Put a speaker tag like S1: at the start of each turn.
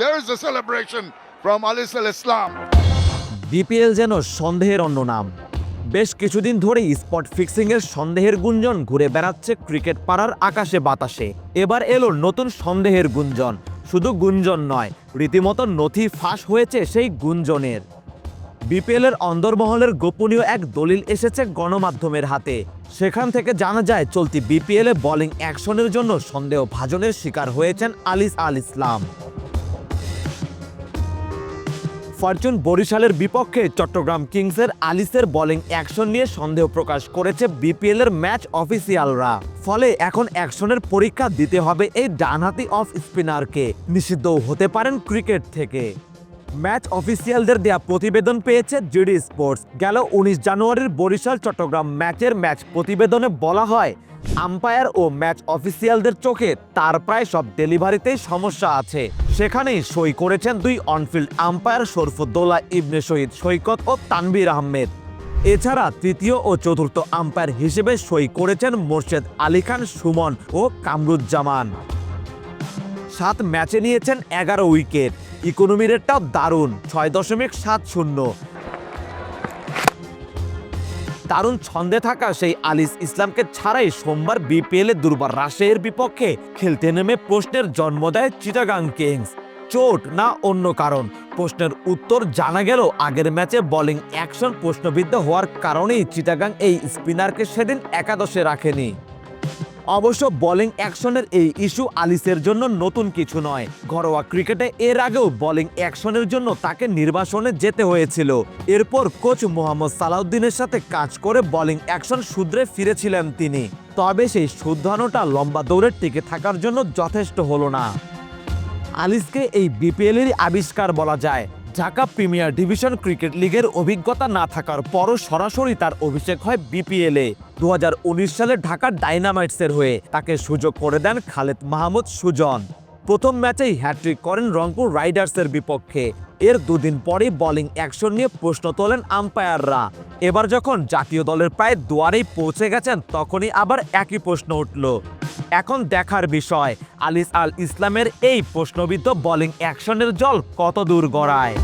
S1: There is a celebration from Alis Al Islam.
S2: BPL যেন সন্দেহের অন্য নাম। বেশ কিছুদিন ধরেই স্পট ফিক্সিংয়ের সন্দেহের গুঞ্জন ঘুরে বেড়াচ্ছে ক্রিকেট পাড়ার আকাশে বাতাসে। এবার এলো নতুন সন্দেহের গুঞ্জন। শুধু গুঞ্জন নয়, রীতিমতো নথি ফাঁস হয়েছে সেই গুঞ্জনের। বিপিএলের অন্দরমহলের গোপনীয় এক দলিল এসেছে গণমাধ্যমের হাতে। সেখান থেকে জানা যায়, চলতি বিপিএলে বোলিং অ্যাকশনের জন্য সন্দেহ ভাজনের শিকার হয়েছেন আলিস আল ইসলাম। ফরচুন বরিশালের বিপক্ষে চট্টগ্রাম কিংসের আলিসের বোলিং অ্যাকশন নিয়ে সন্দেহ প্রকাশ করেছে বিপিএল এর ম্যাচ অফিসিয়ালরা ফলে এখন অ্যাকশনের পরীক্ষা দিতে হবে এই ডানহাতি অফ স্পিনারকে নিষিদ্ধও হতে পারেন ক্রিকেট থেকে। ম্যাচ অফিসিয়ালদের দেয়া প্রতিবেদন পেয়েছে জিডি স্পোর্টস গেল উনিশ জানুয়ারির বরিশাল চট্টগ্রাম ম্যাচের ম্যাচ প্রতিবেদনে বলা হয় আম্পায়ার ও ম্যাচ অফিসিয়ালদের চোখে তার প্রায় সব ডেলিভারিতেই সমস্যা আছে। সেখানেই সই করেছেন দুই on field umpire Sharfuddoula, Ibne Shahid Saikat ও তানবির আহমেদ। এছাড়া তৃতীয় ও চতুর্থ আম্পায়ার হিসেবে সই করেছেন মোর্শেদ আলী খান, সুমন ও কামরুজ্জামান। সাত ম্যাচে নিয়েছেন এগারো উইকেট। ইকোনমি রেটটাও দারুণ, ছয় দশমিক সাত শূন্য। দারুণ ছন্দে থাকা সেই আলিস ইসলামকে ছাড়াই সোমবার বিপিএলে দুর্বার রাশিয়ার বিপক্ষে খেলতে নেমে প্রশ্নের জন্ম দেয় চিটাগাং কিংস। চোট না অন্য কারণ? প্রশ্নের উত্তর জানা গেল আগের ম্যাচে বোলিং অ্যাকশন প্রশ্নবিদ্ধ হওয়ার কারণেই চিটাগাং এই স্পিনারকে সেদিন একাদশে রাখেনি। অবশ্য বোলিং অ্যাকশনের এই ইস্যু আলিসের জন্য নতুন কিছু নয়। ঘরোয়া ক্রিকেটে এর আগেও বোলিং অ্যাকশনের জন্য তাকে নির্বাসনে যেতে হয়েছিল। এরপর কোচ মোহাম্মদ সালাউদ্দিনের সাথে কাজ করে বোলিং অ্যাকশন শুধরে ফিরেছিলেন তিনি। তবে সেই শুদ্ধানোটা লম্বা দৌড়ে টিকে থাকার জন্য যথেষ্ট হলো না। আলিসকে এই বিপিএলেরই আবিষ্কার বলা যায়। ঢাকা প্রিমিয়ার ডিভিশন ক্রিকেট লিগের অভিজ্ঞতা না থাকার পরও সরাসরি তার অভিষেক হয় বিপিএলে দু হাজার উনিশ সালে ঢাকা ডাইনামাইটসের হয়ে তাকে সুযোগ করে দেন খালেদ মাহমুদ সুজন। প্রথম ম্যাচেই হ্যাট্রিক করেন রংপুর রাইডার্সের বিপক্ষে। এর দুদিন পরেই বোলিং অ্যাকশন নিয়ে প্রশ্ন তোলেন আম্পায়াররা। এবার যখন জাতীয় দলের প্রায় দুয়ারেই পৌঁছে গেছেন, তখনই আবার একই প্রশ্ন উঠল। এখন দেখার বিষয় আলিস আল ইসলামের এই প্রশ্নবিদ্ধ বোলিং অ্যাকশনের জল কত দূর গড়ায়?